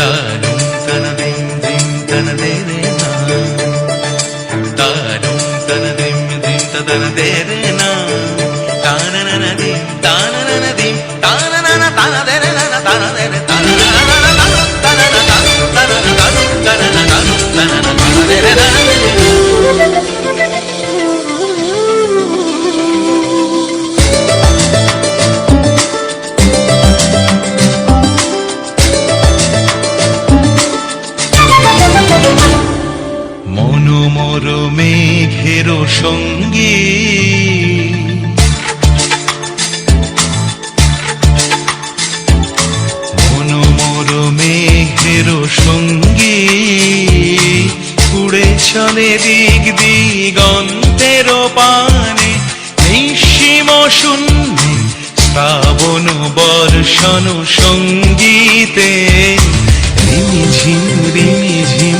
താനും തനതിം ദിം തനതേരേ നാ. താനും തനതിം ദിം തതനതേരേ നാ. താനനനദിം താനനനദിം താനനന মনোমর মেঘের সঙ্গী। মনোমর মেঘের সঙ্গী। উড়ে চলে দিক দিগন্তের পানে নিঃসীম শূন্যে শ্রাবণ বর্ষণ সঙ্গীতে। রিমি ঝিম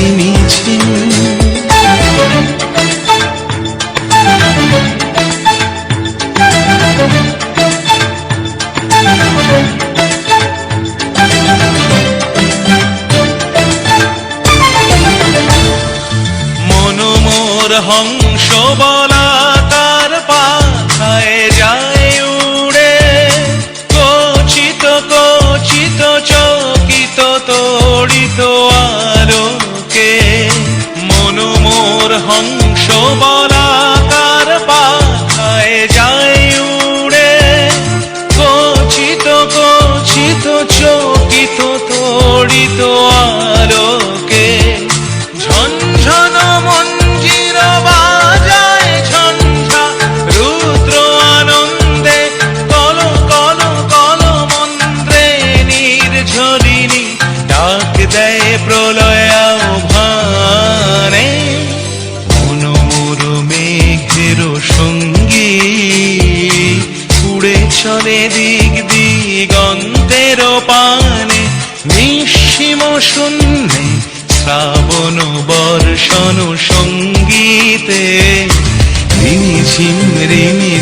মনোমোর হংস বলাকার পাখায় যায় উড়ে। কচিত কচিত চকিত তড়িত আলোকে। মনোমোর হংস বলাকার চলে দিক দিগন্তের পানে, নিঃসীম শূন্যে শ্রাবণ বর্ষণ সঙ্গীতে। রিমি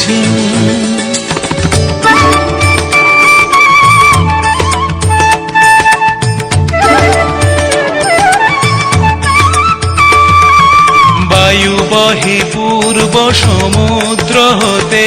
ঝিম বায়ু বহে পূর্ব সমুদ্র হতে